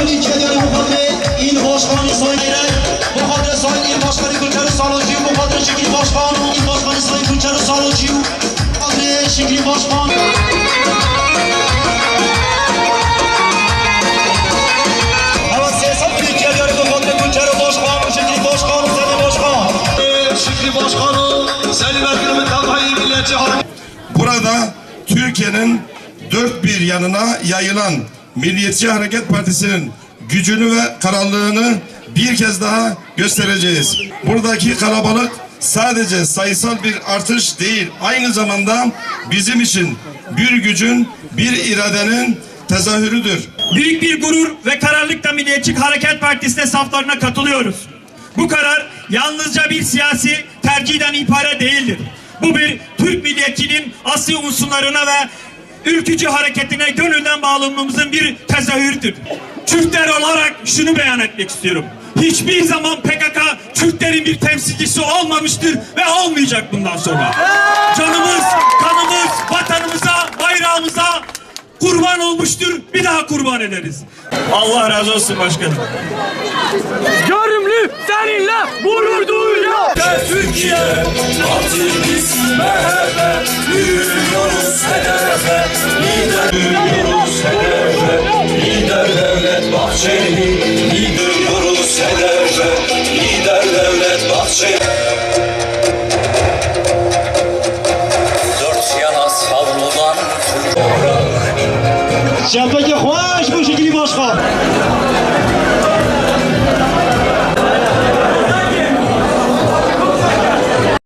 تبریک دیاریم مخاطره این باشقان سای غیره مخاطره سای این باشقانی گلچر سالوچی مخاطره شکلی باشقان و این باشقانی سای گلچر سالوچی مخاطره شکلی باشقان Burada Türkiye'nin dört bir yanına yayılan Milliyetçi Hareket Partisi'nin gücünü ve kararlılığını bir kez daha göstereceğiz. Buradaki kalabalık sadece sayısal bir artış değil, aynı zamanda bizim için bir gücün, bir iradenin tezahürüdür. Büyük bir gurur ve kararlılıkla Milliyetçi Hareket Partisi'ne saflarına katılıyoruz. Bu karar yalnızca bir siyasi tercihden ibaret değildir. Bu bir Türk milliyetçinin asli unsurlarına ve ülkücü hareketine gönülden bağlılığımızın bir tezahürüdür. Türkler olarak şunu beyan etmek istiyorum. Hiçbir zaman PKK Türklerin bir temsilcisi olmamıştır ve olmayacak bundan sonra. Canımız, kanımız, vatanımıza, bayrağımıza kurban olmuştur. Bir daha kurban ederiz. Allah razı olsun başkanım. Görümlü seninle gurur duyuyor. Türkiye Partimiz MHP Yürüyoruz hedefe Lider yürüyoruz hedefe Lider Devlet Bahçeli Yürüyoruz hedefe Lider Devlet Bahçeli Dört yana savrulan Şempeki hoş bu şekil başkan.